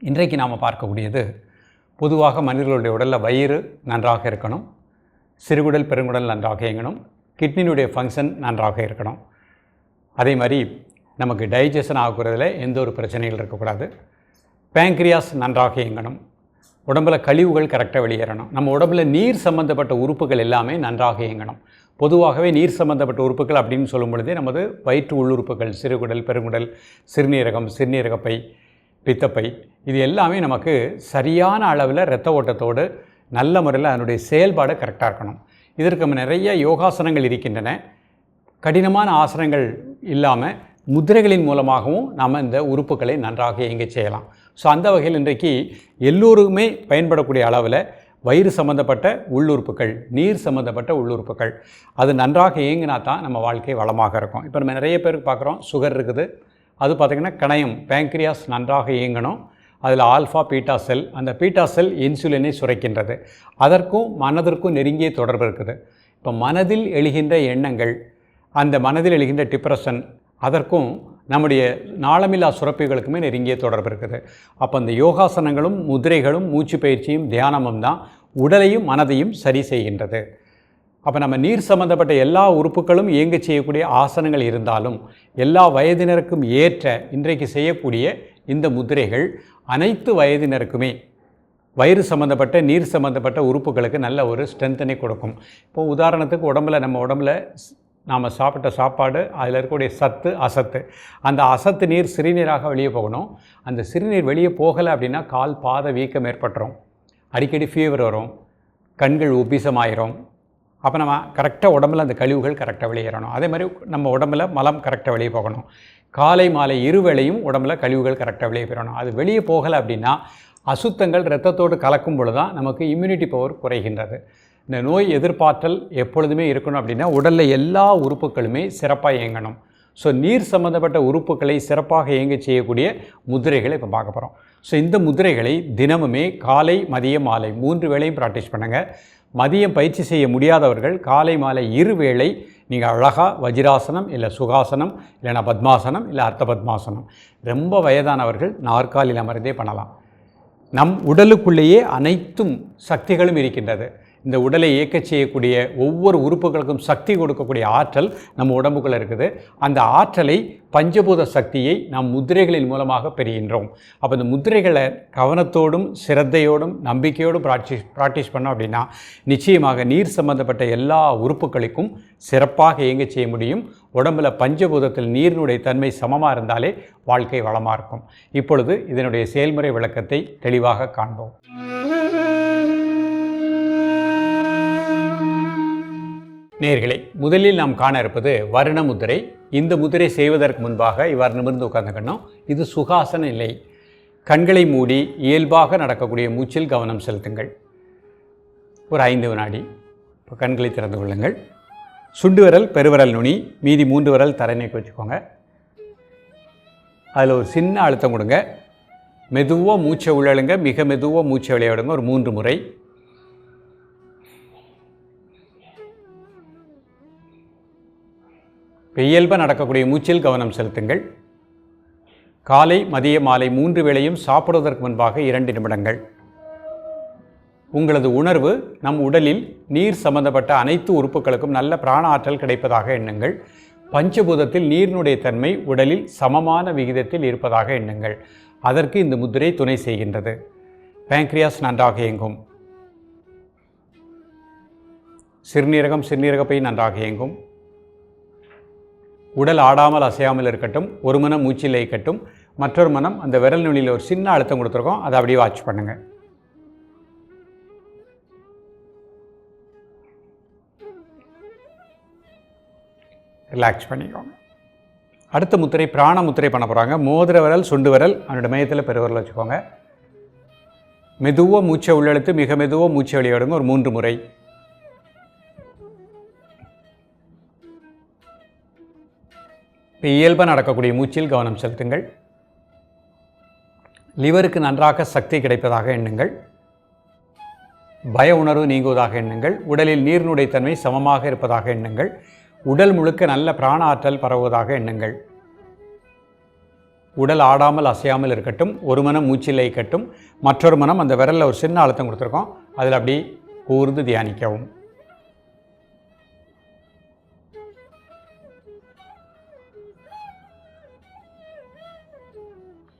இன்றைக்கு நாம் பார்க்கக்கூடியது பொதுவாக மனிதர்களுடைய உடலில் வயிறு நன்றாக இருக்கணும் சிறுகுடல் பெருங்குடல் நன்றாக இயங்கணும் கிட்னியினுடைய ஃபங்க்ஷன் நன்றாக இருக்கணும். அதே மாதிரி நமக்கு டைஜஷன் ஆகுறதுல எந்த ஒரு பிரச்சனைகள் இருக்கக்கூடாது. பேங்க்ரியாஸ் நன்றாக இயங்கணும். உடம்பில் கழிவுகள் கரெக்டாக வெளியேறணும். நம்ம உடம்புல நீர் சம்பந்தப்பட்ட உறுப்புகள் எல்லாமே நன்றாக இயங்கணும். பொதுவாகவே நீர் சம்பந்தப்பட்ட உறுப்புகள் அப்படின்னு சொல்லும் பொழுதே நமது வயிற்று உள்ளுறுப்புகள் சிறுகுடல் பெருங்குடல் சிறுநீரகம் சிறுநீரகப்பை பித்தப்பை. இது எல்லாமே நமக்கு சரியான அளவில் இரத்த ஓட்டத்தோடு நல்ல முறையில் அதனுடைய செயல்பாடு கரெக்டாக இருக்கணும். இதற்கு நம்ம நிறைய யோகாசனங்கள் இருக்கின்றன. கடினமான ஆசனங்கள் இல்லாமல் முதிரைகளின் மூலமாகவும் நாம் இந்த உறுப்புகளை நன்றாக இயங்க செய்யலாம். ஸோ அந்த வகையில் இன்றைக்கு எல்லோருமே பயன்படக்கூடிய அளவில் வயிறு சம்மந்தப்பட்ட உள்ளுறுப்புகள் நீர் சம்மந்தப்பட்ட உள்ளுறுப்புகள் அது நன்றாக இயங்கினா தான் நம்ம வாழ்க்கை வளமாக இருக்கும். இப்போ நம்ம நிறைய பேருக்கு பார்க்குறோம் சுகர் இருக்குது. அது பார்த்திங்கன்னா கணையம் பேங்க்ரியாஸ் நன்றாக இயங்கணும். அதில் ஆல்ஃபா பீட்டா செல் அந்த பீட்டா செல் இன்சுலினை சுரைக்கின்றது. அதற்கும் மனதிற்கும் நெருங்கிய தொடர்பு இருக்குது. இப்போ மனதில் எழுகின்ற எண்ணங்கள் அந்த மனதில் எழுகின்ற டிப்ரெஷன் அதற்கும் நம்முடைய நாளமில்லா சுரப்பிகளுக்குமே நெருங்கிய தொடர்பு இருக்குது. அப்போ அந்த யோகாசனங்களும் முதிரைகளும் மூச்சு பயிற்சியும் தியானமும் தான் உடலையும் மனதையும் சரி செய்கின்றது. அப்போ நம்ம நீர் சம்மந்தப்பட்ட எல்லா உறுப்புகளும் இயங்க செய்யக்கூடிய ஆசனங்கள் இருந்தாலும் எல்லா வயதினருக்கும் ஏற்ற இன்றைக்கு செய்யக்கூடிய இந்த முதிரைகள் அனைத்து வயதினருக்குமே வயிறு சம்மந்தப்பட்ட நீர் சம்மந்தப்பட்ட உறுப்புகளுக்கு நல்ல ஒரு ஸ்ட்ரென்த்தனை கொடுக்கும். இப்போ உதாரணத்துக்கு உடம்புல நம்ம உடம்புல நாம் சாப்பிட்ட சாப்பாடு அதில் இருக்கக்கூடிய சத்து அசத்து. அந்த அசத்து நீர் சிறுநீராக வெளியே போகணும். அந்த சிறுநீர் வெளியே போகலை அப்படின்னா கால் பாத வீக்கம் ஏற்பட்டுரும். அடிக்கடி ஃபீவர் வரும். கண்கள் உபிசமாயிரும். அப்போ நம்ம கரெக்டாக உடம்புல அந்த கழிவுகள் கரெக்டாக வெளியேறணும். அதே மாதிரி நம்ம உடம்புல மலம் கரெக்டாக வெளியே போகணும். காலை மாலை இருவேளையும் உடம்புல கழிவுகள் கரெக்டாக வெளியே போயிடணும். அது வெளியே போகலை அப்படின்னா அசுத்தங்கள் ரத்தத்தோடு கலக்கும் பொழுது தான் நமக்கு இம்யூனிட்டி பவர் குறைகின்றது. இந்த நோய் எதிர்ப்பாற்றல் எப்பொழுதுமே இருக்கணும் அப்படின்னா உடலில் எல்லா உறுப்புகளுமே சிறப்பாக இயங்கணும். ஸோ நீர் சம்மந்தப்பட்ட உறுப்புகளை சிறப்பாக இயங்க செய்யக்கூடிய முதிரைகளை இப்போ பார்க்க போகிறோம் ஸோ இந்த முதிரைகளை தினமுமே காலை மதியம் மாலை மூன்று வேளையும் ப்ராக்டிஸ் பண்ணுங்கள் மதியம் பயிற்சி செய்ய முடியாதவர்கள் காலை மாலை இரு வேளை நீங்கள் அழகாக வஜிராசனம் இல்லை சுகாசனம் இல்லைனா பத்மாசனம் இல்லை அர்த்த பத்மாசனம். ரொம்ப வயதானவர்கள் நாற்காலியில் அமர்ந்தே பண்ணலாம். நம் உடலுக்குள்ளேயே அனைத்தும் சக்திகளும் இருக்கின்றது. இந்த உடலை இயக்கச் செய்யக்கூடிய ஒவ்வொரு உறுப்புகளுக்கும் சக்தி கொடுக்கக்கூடிய ஆற்றல் நம்ம உடம்புக்குள்ளே இருக்குது. அந்த ஆற்றலை பஞ்சபூத சக்தியை நாம் முதிரைகளின் மூலமாக பெறுகின்றோம். அப்போ இந்த முத்திரைகளை கவனத்தோடும் சிரத்தையோடும் நம்பிக்கையோடும் ப்ராக்டிஸ் ப்ராக்டிஸ் பண்ணோம் அப்படின்னா நிச்சயமாக நீர் சம்பந்தப்பட்ட எல்லா உறுப்புகளுக்கும் சிறப்பாக இயங்க செய்ய முடியும். உடம்புல பஞ்சபூதத்தில் நீரினுடைய தன்மை சமமாக இருந்தாலே வாழ்க்கை வளமாக இருக்கும். இப்பொழுது இதனுடைய செயல்முறை விளக்கத்தை தெளிவாக காண்போம். நேர்களே முதலில் நாம் காண இருப்பது வர்ண முதிரை. இந்த முதிரை செய்வதற்கு முன்பாக இவ்வாறு நிமிர்ந்து உட்கார்ந்துக்கணும் இது சுகாசன நிலை. கண்களை மூடி இயல்பாக நடக்கக்கூடிய மூச்சில் கவனம் செலுத்துங்கள். ஒரு ஐந்து வினாடி இப்போ கண்களை திறந்து கொள்ளுங்கள். சுண்டு விரல் பெருவிரல் நுனி மீதி மூன்று விரல் தரைநீக்கி வச்சுக்கோங்க. அதில் ஒரு சின்ன அழுத்தம் கொடுங்க. மெதுவாக மூச்சை உள்ளழுங்க மிக மெதுவாக மூச்சை விளையாடுங்க. ஒரு மூன்று முறை. இயல்பாக நடக்கக்கூடிய மூச்சில் கவனம் செலுத்துங்கள். காலை மதிய மாலை மூன்று வேளையும் சாப்பிடுவதற்கு முன்பாக இரண்டு நிமிடங்கள். உங்களது உணர்வு நம் உடலில் நீர் சம்பந்தப்பட்ட அனைத்து உறுப்புகளுக்கும் நல்ல பிராண ஆற்றல் கிடைப்பதாக எண்ணுங்கள். பஞ்சபூதத்தில் நீரினுடைய தன்மை உடலில் சமமான விகிதத்தில் இருப்பதாக எண்ணுங்கள். அதற்கு இந்த முத்திரை துணை செய்கின்றது. பேங்க்ரியாஸ் நன்றாக இயங்கும். சிறுநீரகம் சிறுநீரகப்பை நன்றாக இயங்கும். உடல் ஆடாமல் அசையாமல் இருக்கட்டும் ஒரு மனம் மூச்சில் இருக்கட்டும் மற்றொரு மனம் அந்த விரல் நுனியில் ஒரு சின்ன அழுத்தம் கொடுத்துருக்கோம். அதை அப்படியே வாட்ச் பண்ணுங்கள் ரிலாக்ஸ் பண்ணிக்கோங்க. அடுத்த முத்திரை பிராண முத்திரை பண்ண போகிறாங்க மோதிர விரல் சுண்டு விரல் அவனோட மையத்தில் பெருவரல் வச்சுக்கோங்க. மெதுவாக மூச்சை உள்ளெழுத்து மிக மெதுவாக மூச்சை வெளியிடுங்க. ஒரு மூன்று முறை. இப்போ இயல்பாக நடக்கக்கூடிய மூச்சில் கவனம் செலுத்துங்கள். லிவருக்கு நன்றாக சக்தி கிடைப்பதாக எண்ணுங்கள். பய உணர்வு நீங்குவதாக எண்ணுங்கள். உடலில் நீர்னுடைய தன்மை சமமாக இருப்பதாக எண்ணுங்கள். உடல் முழுக்க நல்ல பிராண ஆற்றல் பரவுவதாக எண்ணுங்கள். உடல் ஆடாமல் அசையாமல் இருக்கட்டும் ஒரு மனம் மூச்சில் இருக்கட்டும் மற்றொரு மனம் அந்த விரலில் ஒரு சின்ன அழுத்தம் கொடுத்துருக்கோம். அதில் அப்படி கூர்ந்து தியானிக்கவும்.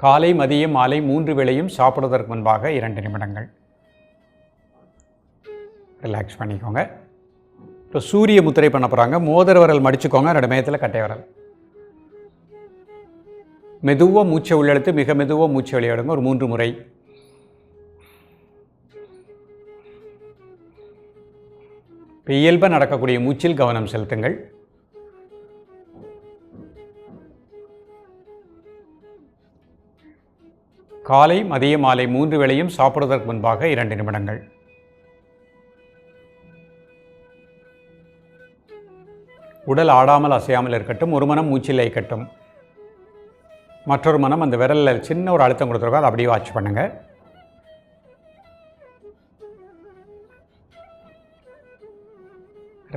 காலை மதியம் மாலை மூன்று வேளையும் சாப்பிடுவதற்கு முன்பாக இரண்டு நிமிடங்கள். ரிலாக்ஸ் பண்ணிக்கோங்க. இப்போ சூரிய முத்திரை பண்ண போகிறாங்க மோதிர விரல் மடிச்சுக்கோங்க. ரெண்டு மேயத்தில் கட்டை விரல். மெதுவாக மூச்சை உள்ளெடுத்து மிக மெதுவாக மூச்சை வெளியிடுங்க. ஒரு மூன்று முறை. இப்போ இயல்பாக நடக்கக்கூடிய மூச்சில் கவனம் செலுத்துங்கள். காலை மதிய மாலை மூன்று வேளையும் சாப்பிடுவதற்கு முன்பாக இரண்டு நிமிடங்கள். உடல் ஆடாமல் அசையாமல் இருக்கட்டும் ஒரு மனம் மூச்சில் இருக்கட்டும் மற்றொரு மனம் அந்த விரலில் சின்ன ஒரு அழுத்தம் கொடுத்துருக்கோம் அதை அப்படியே வாட்ச் பண்ணுங்கள்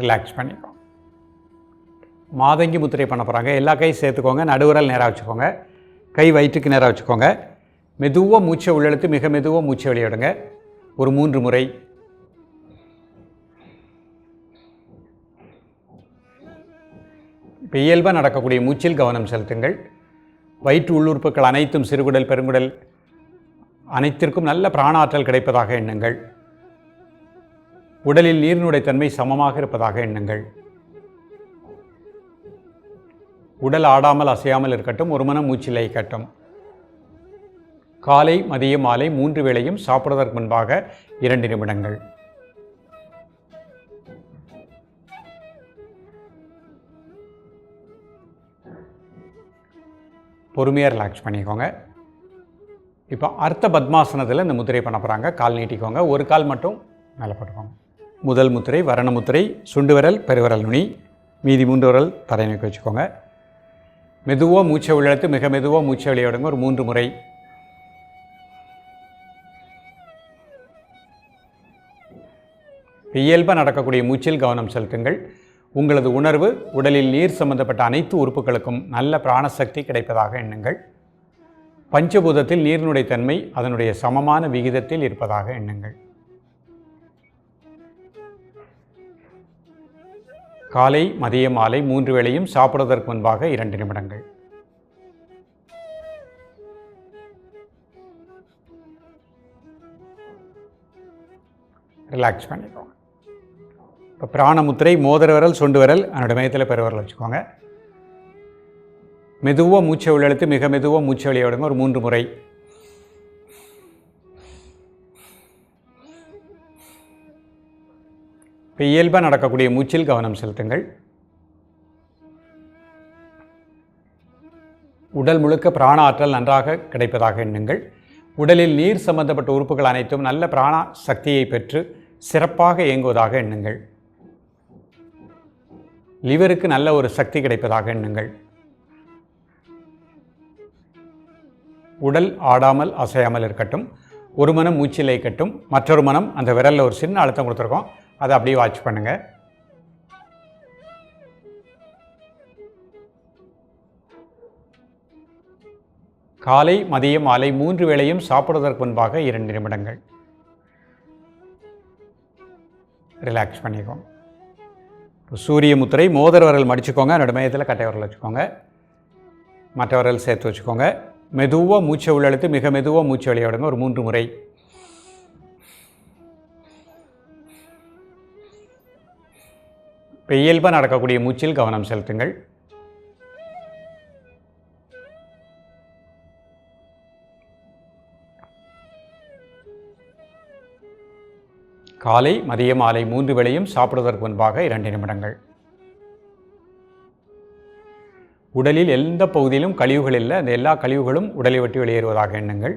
ரிலாக்ஸ் பண்ணிக்கோ. மாதங்கி முத்திரை பண்ண போகிறாங்க எல்லா கையும் சேர்த்துக்கோங்க. நடுவிரல் நேராக வச்சுக்கோங்க. கை வயிற்றுக்கு நேராக வச்சுக்கோங்க. மெதுவாக மூச்சை உள்ளெழுத்து மிக மெதுவாக மூச்சை வெளியிடுங்க. ஒரு மூன்று முறை. இப்போ இயல்பாக நடக்கக்கூடிய மூச்சில் கவனம் செலுத்துங்கள். வயிற்று உள்ளுறுப்புகள் அனைத்தும் சிறுகுடல் பெருங்குடல் அனைத்திற்கும் நல்ல பிராணாற்றல் கிடைப்பதாக எண்ணுங்கள். உடலில் நீரினுடைய தன்மை சமமாக இருப்பதாக எண்ணுங்கள். உடல் ஆடாமல் அசையாமல் இருக்கட்டும் ஒரு மனம் மூச்சில் கட்டும் காலை மதியம் மாலை மூன்று வேளையும் சாப்பிடுவதற்கு முன்பாக இரண்டு நிமிடங்கள். பொறுமையாக ரிலாக்ஸ் பண்ணிக்கோங்க. இப்போ அர்த்த பத்மாசனத்தில் இந்த முத்திரை பண்ண போகிறாங்க கால் நீட்டிக்கோங்க. ஒரு கால் மட்டும் மேலே போட்டுக்கோங்க. முதல் முத்திரை வரண முத்திரை சுண்டு விரல் பெருவிரல் நுனி மீதி மூன்று விரல் தரை நோக்கி வச்சுக்கோங்க. மெதுவாக மூச்சை உள்ளெடுத்து மிக மெதுவாக மூச்சை விளையாடுங்க ஒரு மூன்று முறை இயல்பாக நடக்கக்கூடிய மூச்சில் கவனம் செலுத்துங்கள். உங்களது உணர்வு உடலில் நீர் சம்பந்தப்பட்ட அனைத்து உறுப்புகளுக்கும் நல்ல பிராணசக்தி கிடைப்பதாக எண்ணுங்கள். பஞ்சபூதத்தில் நீரினுடைய தன்மை அதனுடைய சமமான விகிதத்தில் இருப்பதாக எண்ணுங்கள். காலை மதிய மாலை மூன்று வேளையும் சாப்பிடுவதற்கு முன்பாக இரண்டு நிமிடங்கள். ரிலாக்ஸ் பண்ணிக்கோங்க. இப்போ பிராணமுத்திரை மோதிர விரல் சொண்டு விரல் அதனோட மையத்தில் பெருவிரல் வச்சுக்கோங்க. மெதுவாக மூச்சை உள்ளெழுத்து மிக மெதுவாக மூச்சை வெளியே விடுங்க. ஒரு மூன்று முறை. இப்போ இயல்பாக நடக்கக்கூடிய மூச்சில் கவனம் செலுத்துங்கள். உடல் முழுக்க பிராண ஆற்றல் நன்றாக கிடைப்பதாக எண்ணுங்கள். உடலில் நீர் சம்பந்தப்பட்ட உறுப்புகள் அனைத்தும் நல்ல பிராண சக்தியை பெற்று சிறப்பாக இயங்குவதாக எண்ணுங்கள். லிவருக்கு நல்ல ஒரு சக்தி கிடைப்பதாக எண்ணுங்கள். உடல் ஆடாமல் அசையாமல் இருக்கட்டும் ஒரு மனம் மூச்சில் இருக்கட்டும் மற்றொரு மனம் அந்த விரலில் ஒரு சின்ன அழுத்தம் கொடுத்துருக்கோம். அதை அப்படியே வாட்ச் பண்ணுங்கள் காலை மதியம் மாலை மூன்று வேளையும் சாப்பிடுவதற்கு முன்பாக இரண்டு நிமிடங்கள். ரிலாக்ஸ் பண்ணிக்கோங்க. சூரிய முத்திரை மோதிர விரல் மடிச்சுக்கோங்க என்னோடய மையத்தில் கட்டை விரல் வச்சுக்கோங்க. மற்ற விரல் சேர்த்து வச்சுக்கோங்க. மெதுவாக மூச்சை உள்ளழுத்து மிக மெதுவாக மூச்சு விளையாடுங்க ஒரு மூன்று முறை. இப்போ இயல்பாக நடக்கக்கூடிய மூச்சில் கவனம் செலுத்துங்கள். காலை மதிய மாலை மூன்று வேளையும் சாப்பிடுவதற்கு முன்பாக இரண்டு நிமிடங்கள். உடலில் எந்த பகுதியிலும் கழிவுகள் இல்லை. அந்த எல்லா கழிவுகளும் உடலை விட்டு வெளியேறுவதாக எண்ணுங்கள்.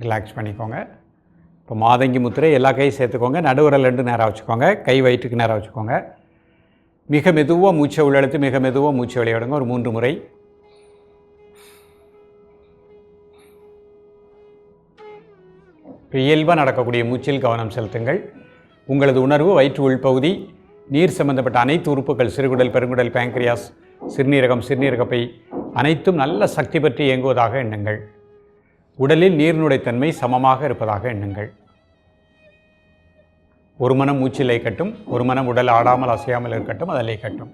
ரிலாக்ஸ் பண்ணிக்கோங்க. இப்போ மாதங்கி முத்திரை எல்லா கையும் சேர்த்துக்கோங்க. நடுவரல் ரெண்டு நேரம் வச்சுக்கோங்க. கை வயிற்றுக்கு நேரம் வச்சுக்கோங்க. மிக மெதுவாக மூச்சை உள்ளெழுத்து மிக மெதுவாக மூச்சை வெளியிடுங்க. ஒரு மூன்று முறை. இயல்பாக நடக்கக்கூடிய மூச்சில் கவனம் செலுத்துங்கள். உங்களது உணர்வு வயிற்று உள்பகுதி நீர் சம்பந்தப்பட்ட அனைத்து உறுப்புகள் சிறுகுடல் பெருங்குடல் பேங்க்ரியாஸ் சிறுநீரகம் சிறுநீரகப்பை அனைத்தும் நல்ல சக்தி பற்றி இயங்குவதாக எண்ணுங்கள். உடலில் நீர்னுடைத்தன்மை சமமாக இருப்பதாக எண்ணுங்கள். ஒரு மனம் மூச்சில் கட்டும் ஒரு மனம் உடல் ஆடாமல் அசையாமல் இருக்கட்டும் அதில் கட்டும்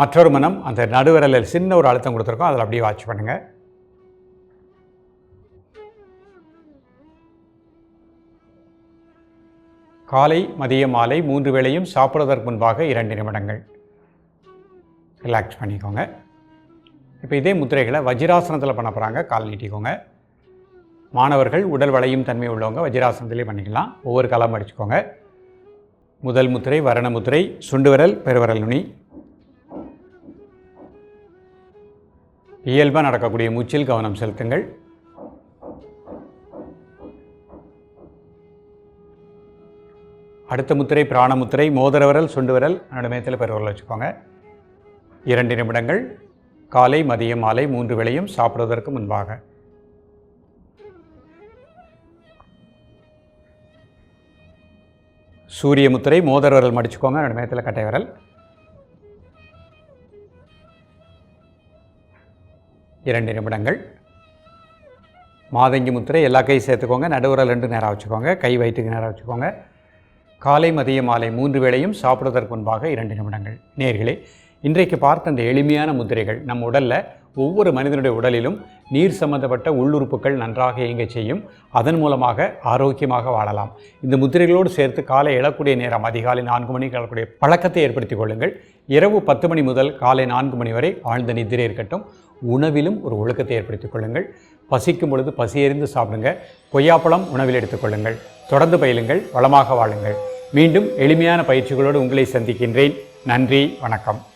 மற்றொரு மனம் அந்த நடுவிரலில் சின்ன ஒரு அழுத்தம் கொடுத்துருக்கோம் அதில் அப்படியே வாட்ச் பண்ணுங்கள் காலை மதிய மாலை மூன்று வேளையும் சாப்பிடுவதற்கு முன்பாக இரண்டு நிமிடங்கள். ரிலாக்ஸ் பண்ணிக்கோங்க. இப்போ இதே முத்திரைகளை வஜ்ராசனத்தில் பண்ண போகிறாங்க கால் நீட்டிக்கோங்க. மாணவர்கள் உடல் வளையும் தன்மை உள்ளவங்க வஜ்ராசனத்திலே பண்ணிக்கலாம். ஒவ்வொரு காலம் அடிச்சுக்கோங்க. முதல் முத்திரை வரண முத்திரை சுண்டுவிரல் பெருவரல் நுனி. இயல்பாக நடக்கக்கூடிய மூச்சில் கவனம் செலுத்துங்கள். அடுத்த முத்திரை பிராணமுத்திரை மோதிர விரல் சுண்டு விரல் நடுமயத்தில் பெருவரல் வச்சுக்கோங்க. இரண்டு நிமிடங்கள் காலை மதியம் மாலை மூன்று வேளையும் சாப்பிடுவதற்கு முன்பாக. சூரிய முத்திரை மோதிர விரல் மடிச்சுக்கோங்க நடுமயத்தில் கட்டை விரல். இரண்டு நிமிடங்கள் மாதங்கி முத்திரை எல்லா கையும் சேர்த்துக்கோங்க நடுவுரல் ரெண்டு நேரம் வச்சுக்கோங்க கை வயிற்றுக்கு நேரம் வச்சுக்கோங்க. காலை மதிய மாலை மூன்று வேளையும் சாப்பிடுவதற்கு முன்பாக இரண்டு நிமிடங்கள். நேர்களே இன்றைக்கு பார்த்த அந்த எளிமையான முத்திரைகள் நம் உடலில் ஒவ்வொரு மனிதனுடைய உடலிலும் நீர் சம்பந்தப்பட்ட உள்ளுறுப்புகள் நன்றாக இயங்க செய்யும். அதன் மூலமாக ஆரோக்கியமாக வாழலாம். இந்த முத்திரைகளோடு சேர்த்து காலை எழக்கூடிய நேரம் அதிகாலை நான்கு மணிக்கு எழக்கூடிய பழக்கத்தை ஏற்படுத்திக் கொள்ளுங்கள். இரவு பத்து மணி முதல் காலை நான்கு மணி வரை ஆழ்ந்த நித்திரை இருக்கட்டும். உணவிலும் ஒரு ஒழுக்கத்தை ஏற்படுத்திக் கொள்ளுங்கள். பசிக்கும் பொழுது பசியறிந்து சாப்பிடுங்க. கொய்யாப்பழம் உணவில் எடுத்துக்கொள்ளுங்கள் தொடர்ந்து பயிலுங்கள். வளமாக வாழுங்கள். மீண்டும் எளிமையான பயிற்சிகளோடு உங்களை சந்திக்கின்றேன். நன்றி வணக்கம்.